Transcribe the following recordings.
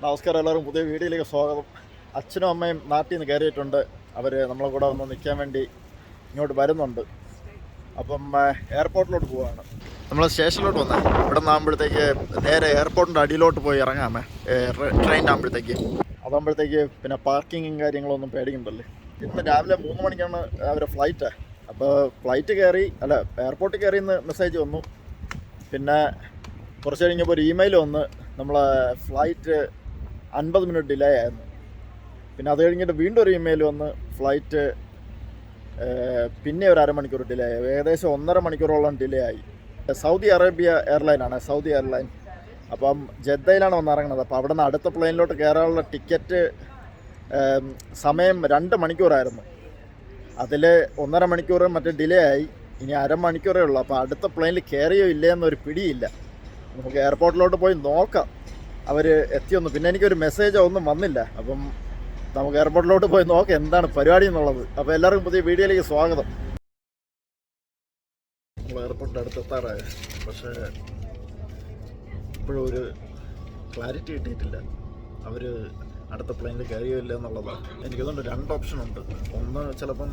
നമസ്കാരം എല്ലാവരും പുതിയ വീഡിയോയിലേക്ക് സ്വാഗതം. അച്ഛനും അമ്മയും നാട്ടിൽ നിന്ന് കയറിയിട്ടുണ്ട്. അവർ നമ്മളെ കൂടെ ഒന്ന് നിൽക്കാൻ വേണ്ടി ഇങ്ങോട്ട് വരുന്നുണ്ട്. അപ്പം എയർപോർട്ടിലോട്ട് പോവാണ്. നമ്മൾ സ്റ്റേഷനിലോട്ട് വന്നേ. ഇവിടെ നിന്നാകുമ്പോഴത്തേക്ക് നേരെ എയർപോർട്ടിന്റെ അടിയിലോട്ട് പോയി ഇറങ്ങാമേ. ട്രെയിൻ ആകുമ്പോഴത്തേക്ക് അതാകുമ്പോഴത്തേക്ക് പിന്നെ പാർക്കിങ്ങും കാര്യങ്ങളൊന്നും പേടിക്കണ്ടല്ലേ? ഇന്ന് രാവിലെ മൂന്ന് മണിക്കാണ് അവരെ ഫ്ലൈറ്റ്. അപ്പോൾ ഫ്ലൈറ്റ് കയറി അല്ല എയർപോർട്ടിൽ കയറി എന്ന് മെസ്സേജ് വന്നു. പിന്നെ കുറച്ച് കഴിഞ്ഞപ്പോൾ ഒരു ഇമെയിൽ വന്ന് നമ്മളെ ഫ്ലൈറ്റ് അൻപത് മിനിറ്റ് ഡിലേ ആയിരുന്നു. പിന്നെ അത് കഴിഞ്ഞിട്ട് വീണ്ടും ഒരു ഇമെയിൽ വന്ന് ഫ്ലൈറ്റ് പിന്നെ ഒരു അരമണിക്കൂർ ഡിലേ ആയി. ഏകദേശം ഒന്നര മണിക്കൂറോളം ഡിലേ ആയി. സൗദി അറേബ്യ എയർലൈനാണ് സൗദി എയർലൈൻ അപ്പം ജദ്ദയിലാണ് വന്ന് ഇറങ്ങുന്നത്. അപ്പോൾ അവിടെ നിന്ന് അടുത്ത പ്ലെയിനിലോട്ട് കയറാനുള്ള ടിക്കറ്റ് സമയം രണ്ട് മണിക്കൂറായിരുന്നു. അതിൽ ഒന്നര മണിക്കൂർ മറ്റേ ഡിലേ ആയി. ഇനി അരമണിക്കൂറേ ഉള്ളൂ. അപ്പോൾ അടുത്ത പ്ലെയിനിൽ കയറിയോ ഇല്ലേ എന്നൊരു പിടിയില്ല. നമുക്ക് എയർപോർട്ടിലോട്ട് പോയി നോക്കാം. അവർ എത്തിയൊന്നും. പിന്നെ എനിക്കൊരു മെസ്സേജോ ഒന്നും വന്നില്ല. അപ്പം നമുക്ക് എയർപോർട്ടിലോട്ട് പോയി നോക്കാം എന്താണ് പരിപാടി എന്നുള്ളത്. അപ്പോൾ എല്ലാവർക്കും പുതിയ വീഡിയോയിലേക്ക് സ്വാഗതം. നമ്മൾ എയർപോർട്ടിന്റെ അടുത്ത് എത്താറായ. പക്ഷേ ഇപ്പോഴും ഒരു ക്ലാരിറ്റി കിട്ടിയിട്ടില്ല. അവർ അടുത്ത പ്ലെയിനിൽ കയറിയോ ഇല്ല എന്നുള്ളതാണ് എനിക്കതുകൊണ്ട് രണ്ട് ഓപ്ഷൻ ഉണ്ട്. ഒന്ന് ചിലപ്പം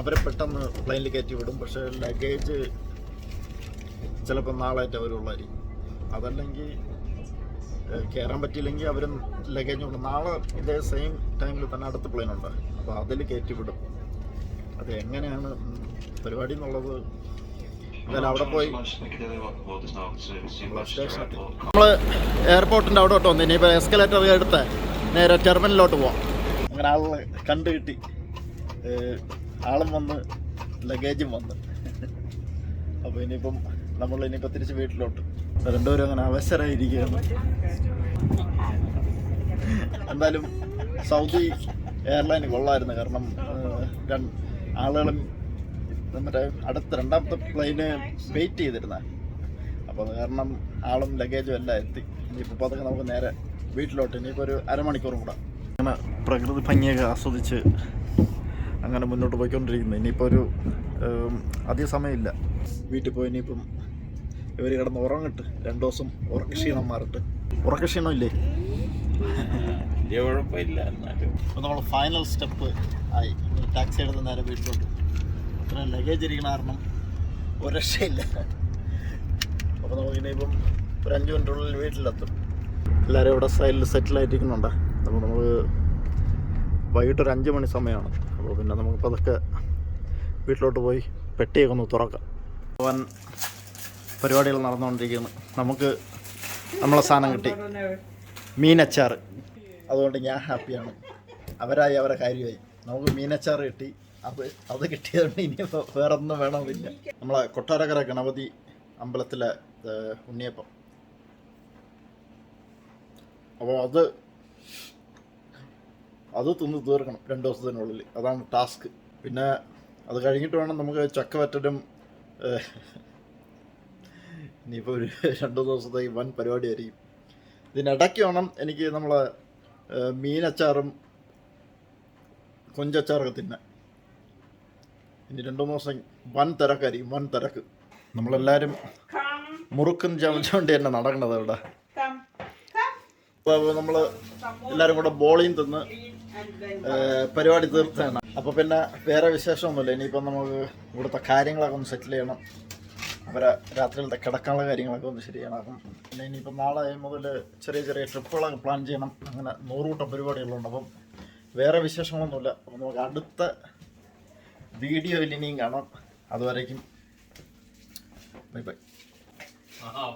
അവരെ പെട്ടെന്ന് പ്ലെയിനിൽ കയറ്റി വിടും. പക്ഷേ ലഗേജ് ചിലപ്പോൾ നാളായിട്ട് അവരുള്ളായിരിക്കും അതല്ലെങ്കിൽ കയറാൻ പറ്റിയില്ലെങ്കിൽ അവർ ലഗേജ് കൊണ്ട് നാളെ ഇതേ സെയിം ടൈമിൽ തന്നെ അടുത്ത പ്ലെയിൻ ഉണ്ട്. അപ്പോൾ അതിൽ കയറ്റി വിടും. അത് എങ്ങനെയാണ് പരിപാടി എന്നുള്ളത് അവിടെ പോയി. നമ്മൾ എയർപോർട്ടിന്റെ അവിടെ തൊട്ട് വന്നു. ഇനിയിപ്പോൾ എസ്കലേറ്റർ എടുത്ത് നേരെ ടെർമിനലിലോട്ട് പോവാം. അങ്ങനെ ആളെ കണ്ടു കിട്ടി. ആളും വന്ന് ലഗേജും വന്ന്. അപ്പോൾ ഇനിയിപ്പം നമ്മൾ ഇനിയിപ്പോൾ തിരിച്ച് വീട്ടിലോട്ട്. രണ്ടുപേരും അങ്ങനെ അവസരമായിരിക്കുകയാണ് എന്തായാലും സൗദി എയർലൈൻ കൊള്ളായിരുന്നു. കാരണം ആളുകളും മറ്റേ അടുത്ത രണ്ടാമത്തെ പ്ലെയിന് വെയിറ്റ് ചെയ്തിരുന്ന. അപ്പോൾ അത് കാരണം ആളും ലഗേജും എല്ലാം എത്തി. ഇനിയിപ്പോൾ അതൊക്കെ നമുക്ക് നേരെ വീട്ടിലോട്ട് ഇനിയിപ്പോൾ ഒരു അരമണിക്കൂറും കൂടെ. അങ്ങനെ പ്രകൃതി ഭംഗിയൊക്കെ ആസ്വദിച്ച് അങ്ങനെ മുന്നോട്ട് പോയിക്കൊണ്ടിരിക്കുന്നു. ഇനിയിപ്പോൾ ഒരു അധിക സമയമില്ല. വീട്ടിൽ പോയി ഇനിയിപ്പം ഇവർ കിടന്ന് ഉറങ്ങിട്ട് രണ്ടു ദിവസം ഉറക്കക്ഷീണം മാറിട്ട്. ഉറക്കക്ഷീണം ഇല്ലേ വലിയ കുഴപ്പമില്ല അപ്പോൾ നമ്മൾ ഫൈനൽ സ്റ്റെപ്പ് ആയി. ടാക്സി എടുത്ത് നേരെ വീട്ടിലോട്ട്. ഇത്ര ലഗേജ് ഇരിക്കണ കാരണം ഒരു രക്ഷയില്ല. അപ്പോൾ നമുക്ക് ഇനിയിപ്പം ഒരു അഞ്ച് മിനിറ്റുള്ളിൽ വീട്ടിലെത്തും. എല്ലാവരും ഇവിടെ സൈഡിൽ സെറ്റിൽ ആയിട്ടിരിക്കുന്നുണ്ടോ. അപ്പോൾ നമുക്ക് വൈകിട്ട് ഒരു അഞ്ച് മണി സമയമാണ്. അപ്പോൾ പിന്നെ നമുക്ക് പതുക്കെ വീട്ടിലോട്ട് പോയി പെട്ടിയൊക്കെ ഒന്ന് തുറക്കാം. വൻ പരിപാടികൾ നടന്നുകൊണ്ടിരിക്കുന്നു. നമുക്ക് നമ്മളെ സാധനം കിട്ടി. മീനച്ചാർ അതുകൊണ്ട് ഞാൻ ഹാപ്പിയാണ്. അവരായി അവരെ കാര്യമായി. നമുക്ക് മീനച്ചാർ കിട്ടി. അത് അത് കിട്ടിയതുകൊണ്ട് ഇനി വേറെ ഒന്നും വേണമെന്നില്ല. നമ്മളെ കൊട്ടാരക്കര ഗണപതി അമ്പലത്തിലെ ഉണ്ണിയപ്പം. അപ്പോൾ അത് അത് തിന്ന് തീർക്കണം രണ്ട് ദിവസത്തിനുള്ളിൽ. അതാണ് ടാസ്ക്. പിന്നെ അത് കഴിഞ്ഞിട്ട് വേണം നമുക്ക് ചക്ക വറ്റലും ഇനിയിപ്പോൾ ഒരു രണ്ട് ദിവസത്തേക്ക് വൻ പരിപാടിയായിരിക്കും. ഇതിനിടയ്ക്ക് വേണം എനിക്ക് നമ്മളെ മീനച്ചാറും കൊഞ്ചച്ചാറൊക്കെ തിന്നാൻ. ഇനി രണ്ടു മൂന്ന് ദിവസം വൻ തിരക്കായിരിക്കും വൻ തിരക്ക്. നമ്മളെല്ലാവരും മുറുക്കും ചമച്ചുകൊണ്ട് തന്നെ നടക്കണത് ഇവിടെ അപ്പോൾ നമ്മൾ എല്ലാവരും കൂടെ ബോളിയും തിന്ന് പരിപാടി തീർത്താണ് അപ്പോൾ പിന്നെ വേറെ വിശേഷമൊന്നുമില്ല. ഇനിയിപ്പം നമുക്ക് ഇവിടുത്തെ കാര്യങ്ങളൊക്കെ ഒന്ന് സെറ്റിൽ ചെയ്യണം. അവരെ രാത്രിയിലത്തെ കിടക്കാനുള്ള കാര്യങ്ങളൊക്കെ ഒന്ന് ശരിയാക്കണം പിന്നെ ഇനിയിപ്പം നാളെ മുതൽ ചെറിയ ചെറിയ ട്രിപ്പുകളൊക്കെ പ്ലാൻ ചെയ്യണം. അങ്ങനെ നൂറുകൂട്ടം പരിപാടികളുണ്ട്. അപ്പം വേറെ വിശേഷങ്ങളൊന്നുമില്ല. അപ്പം നമുക്ക് അടുത്ത വീഡിയോയിൽ ഇനിയും കാണാം. അതുവരേക്കും. Bye bye.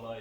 ബൈ